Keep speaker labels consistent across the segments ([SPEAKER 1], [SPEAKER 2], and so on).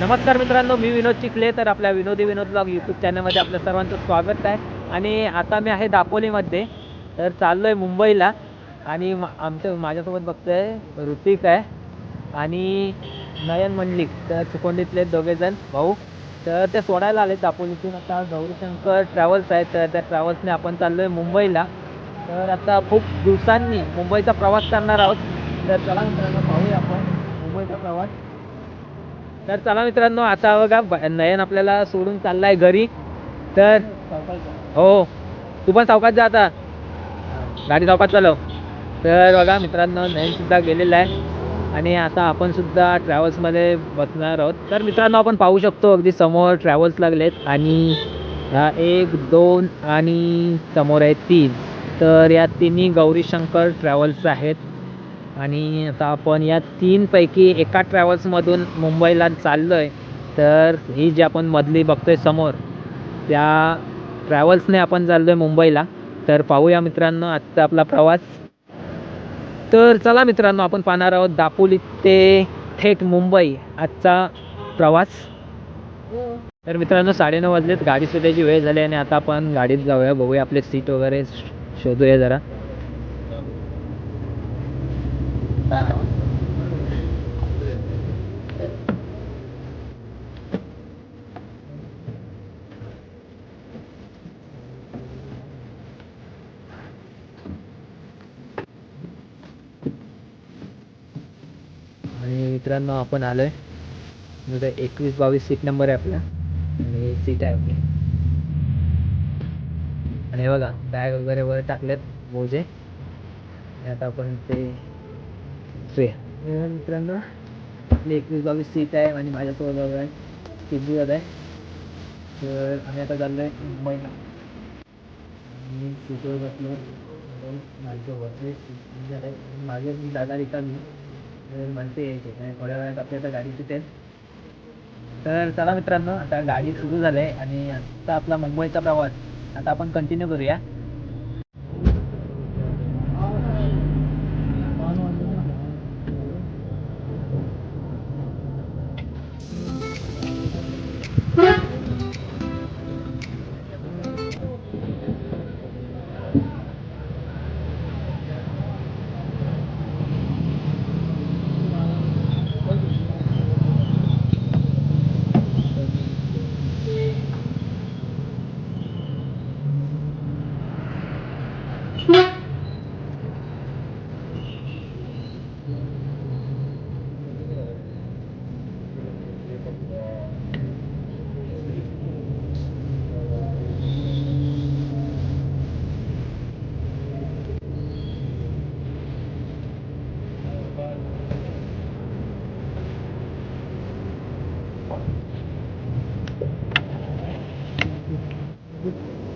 [SPEAKER 1] नमस्कार मित्रांनो मी विनोद चिखले तर आपल्या विनोदी विनोद ब्लॉग यूट्यूब चॅनलमध्ये आपल्या सर्वांचं स्वागत आहे. आणि आता मी आहे दापोलीमध्ये तर चाललो आहे मुंबईला. आणि आमचं आमच्या माझ्यासोबत बघतोय ऋतिक आहे आणि नयन मंडलिक तर चुकोंडीतले दोघेजण भाऊ. तर ते सोडायला आले दापोलीतून. आता गौरीशंकर ट्रॅव्हल्स आहे तर त्या ट्रॅव्हल्सने आपण चाललो आहे मुंबईला. तर आता खूप दिवसांनी मुंबईचा प्रवास करणार आहोत. तर चला मित्रांनो पाहूया आपण मुंबईचा प्रवास. तर चला मित्रांनो आता बघा ब- नयन आपल्याला सोडून चाललाय घरी. तर हो. तू पण सावकाश जा आता. गाडी सावकाश चालव. तर बघा मित्रांनो नयन सुद्धा गेलेला आहे. आणि आता आपण सुद्धा ट्रॅव्हल्समध्ये बसणार आहोत. तर मित्रांनो आपण पाहू शकतो अगदी समोर ट्रॅव्हल्स लागलेत. आणि एक दोन आणि समोर आहे तीन. तर या तिन्ही गौरीशंकर ट्रॅव्हल्स आहेत. आणि आता आपण या तीनपैकी एका ट्रॅव्हल्समधून मुंबईला चाललो आहे तर ही जी आपण मधली बघतो आहे समोर त्या ट्रॅव्हल्सने आपण चाललो आहे मुंबईला. तर पाहूया मित्रांनो आजचा आपला प्रवास. तर चला मित्रांनो आपण पाहणार आहोत दापोली ते थेट मुंबई आजचा प्रवास. तर मित्रांनो साडेनऊ वाजलेत. गाडी सुटायची वेळ झाली आणि आता आपण गाडीत जाऊया बघूया आपले सीट वगैरे शोधूया जरा. आणि मित्रांनो आपण आलोय. म्हणजे एकवीस बावीस सीट नंबर आहे आपला. आणि सीट आहे आपली. आणि हे बघा बॅग वगैरे वर टाकलेत मोजे. आता आपण ते ट्रे मित्रांनो आपली एकवीस बावीस सीट आहे आणि माझ्यासोबत आहे किती आहे तर आम्ही आता चाललोय मुंबईला मी सीटवर बसलो माझ्यासोबत मागे मी दादा रिकामी तर म्हणते यायचे आणि थोड्या वेळात आपली आता गाडी सुटेल तर चला मित्रांनो आता गाडी सुरू झाली आहे आणि आता आपला मुंबईचा प्रवास आता आपण कंटिन्यू करूया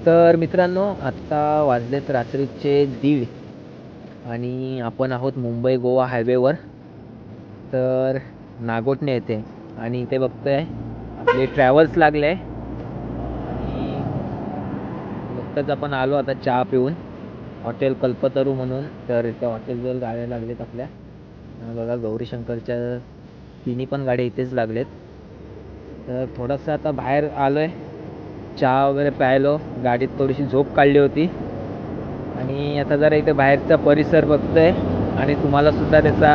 [SPEAKER 1] तर मित्रांनो आत्ता वाजलेत रात्रीचे दीड आणि आपण आहोत मुंबई गोवा हायवेवर. तर नागोटणे येते आणि इथे बघतोय आपले ट्रॅव्हल्स लागले. आणि नुकतंच आपण आलो आता चहा पिऊन. हॉटेल कल्पतरू म्हणून तर इथे हॉटेलवर गाड्या लागलेत आपल्या. बघा गौरीशंकरच्या तिन्ही पण गाड्या इथेच लागलेत. तर थोडंसं आता बाहेर आलो आहे चहा वगैरे प्यायलो. गाडीत थोडीशी झोप काढली होती. आणि आता जरा इथे बाहेरचा परिसर बघतोय. आणि तुम्हाला सुद्धा त्याचा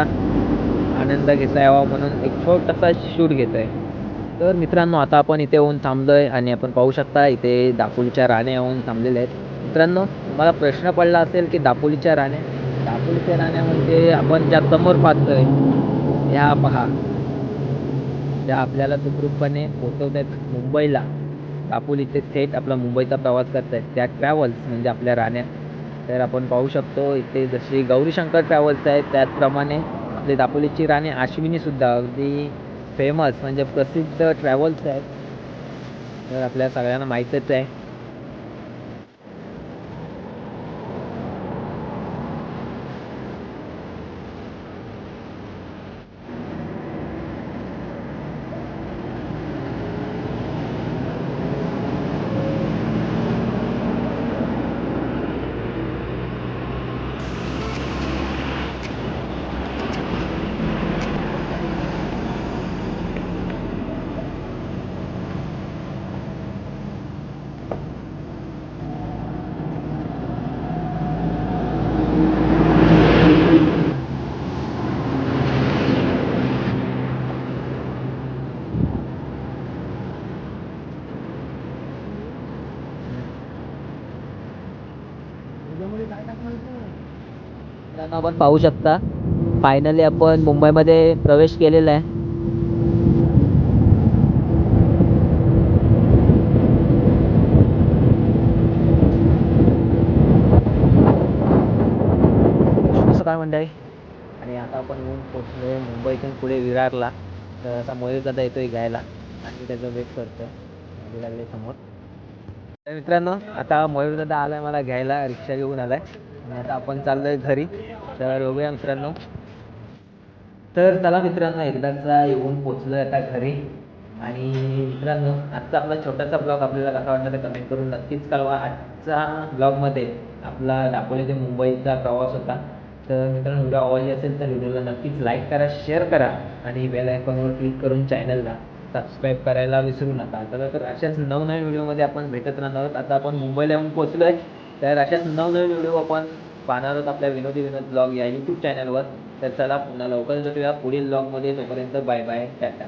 [SPEAKER 1] आनंद घेता यावा म्हणून एक छोटासा शूट घेत आहे तर मित्रांनो आता आपण इथे येऊन आहे आणि आपण पाहू शकता इथे दापोलीच्या राण्या येऊन थांबलेल्या आहेत. मित्रांनो मला प्रश्न पडला असेल की दापोलीच्या राण्या दापोलीच्या राण्या म्हणजे आपण ज्या समोर पाहतोय ह्या पहा. त्या आपल्याला सुखरूपपणे पोचवत आहेत मुंबईला दापोली ते थेट आपला मुंबईचा प्रवास करतायत. त्या ट्रॅव्हल्स म्हणजे आपल्या राण्या. तर आपण पाहू शकतो इथे जशी गौरीशंकर ट्रॅव्हल्स आहेत त्याचप्रमाणे आपली दापोलीची राणी आश्विनीसुद्धा अगदी फेमस म्हणजे प्रसिद्ध ट्रॅव्हल्स आहेत. तर आपल्या सगळ्यांना माहीतच आहे. आपण पाहू शकता. फायनली आपण मुंबईमध्ये प्रवेश केलेला आहे. काय म्हणताय? आणि आता आपण येऊन पोचलो मुंबईतून पुढे विरारला. तर आता मयूर दादा येतोय घ्यायला. आणि त्याचं वेट करतोय. लागली समोर. तर मित्रांनो आता मयूर दादा आलाय मला घ्यायला रिक्षा घेऊन आलाय. आणि आता आपण चाललोय घरी. तर बघूया मित्रांनो. तर चला मित्रांनो एकदाचा येऊन पोचलोय आता घरी. आणि मित्रांनो आजचा आपला छोटासा ब्लॉग आपल्याला कसा वाटला तर कमेंट करून नक्कीच कळवा. आजचा ब्लॉगमध्ये आपला दापोली ते मुंबईचा प्रवास होता. तर मित्रांनो व्हिडिओ आवडली असेल तर व्हिडिओला नक्कीच लाईक करा शेअर करा. आणि बेल आयकॉनवर क्लिक करून चॅनलला सबस्क्राईब करायला विसरू नका. तर तर अशाच नवनवीन व्हिडिओमध्ये आपण भेटत राहणार आहोत. आता आपण मुंबईला येऊन पोचलो आहे तर अशाच नवनवीन व्हिडिओ आपण पाहणार आहोत आपल्या विनोदी विनोद ब्लॉग या यूट्यूब चॅनलवर तर चला पुन्हा लवकर भेटूया. पुढील ब्लॉगमध्ये तोपर्यंत बाय बाय टाटा.